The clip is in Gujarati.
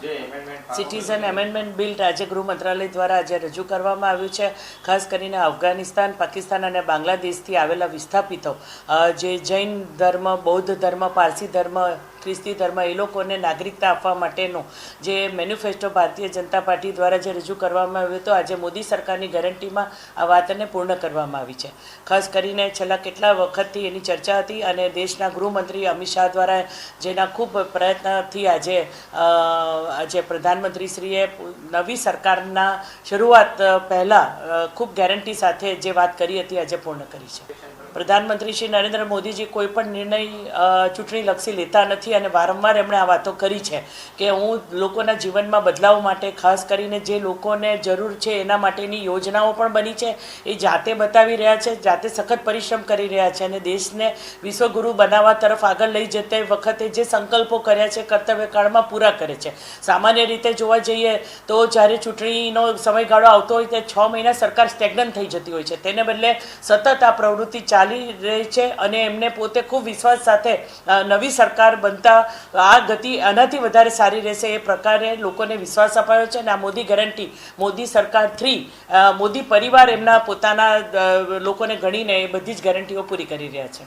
સિટીઝન એમેન્ડમેન્ટ બિલ રાજ્ય ગૃહ મંત્રાલય દ્વારા આજે રજૂ કરવામાં આવ્યું છે. ખાસ કરીને અફઘાનિસ્તાન, પાકિસ્તાન અને બાંગ્લાદેશથી આવેલા વિસ્થાપિતો જે જૈન ધર્મ, બૌદ્ધ ધર્મ, પારસી ધર્મ, ખ્રિસ્તી ધર્મ, એ લોકોને નાગરિકતા આપવા માટેનું જે મેન્યુફેસ્ટો ભારતીય જનતા પાર્ટી દ્વારા જે રજૂ કરવામાં આવ્યું હતું, આજે મોદી સરકારની ગેરંટીમાં આ વાતને પૂર્ણ કરવામાં આવી છે. ખાસ કરીને છેલ્લા કેટલા વખતથી એની ચર્ચા હતી અને દેશના ગૃહમંત્રી અમિત શાહ દ્વારા જેના ખૂબ પ્રયત્નથી આજે આજે પ્રધાનમંત્રીશ્રીએ નવી સરકારના શરૂઆત પહેલાં ખૂબ ગેરંટી સાથે જે વાત કરી હતી, આજે પૂર્ણ કરી છે. પ્રધાનમંત્રી શ્રી નરેન્દ્ર મોદીજી કોઈ પણ નિર્ણય ચૂંટણીલક્ષી લેતા નથી અને વારંવાર એમણે આ વાતો કરી છે કે હું લોકોના જીવનમાં બદલાવ માટે, ખાસ કરીને જે લોકોને જરૂર છે એના માટેની યોજનાઓ પણ બની છે, એ જાતે બતાવી રહ્યા છે, જાતે સખત પરિશ્રમ કરી રહ્યા છે અને દેશને વિશ્વગુરુ બનાવવા તરફ આગળ લઈ જતે વખતે જે સંકલ્પો કર્યા છે કર્તવ્યકાળમાં પૂરા કરે છે. સામાન્ય રીતે જોવા જઈએ તો જ્યારે ચૂંટણીનો સમયગાળો આવતો હોય તે છ મહિના સરકાર સ્ટેગ્નન્ટ થઈ જતી હોય છે. તેને બદલે સતત આ પ્રવૃત્તિ ચાલી રહી છે અને એમને પોતે ખૂબ વિશ્વાસ સાથે નવી સરકાર બનતા, આ ગતિ આનાથી વધારે સારી રહેશે એ પ્રકારે લોકોને વિશ્વાસ અપાયો છે અને આ મોદી ગેરંટી, મોદી સરકાર થ્રી મોદી પરિવાર એમના પોતાના લોકોને ગણીને એ બધી જ ગેરંટીઓ પૂરી કરી રહ્યા છે.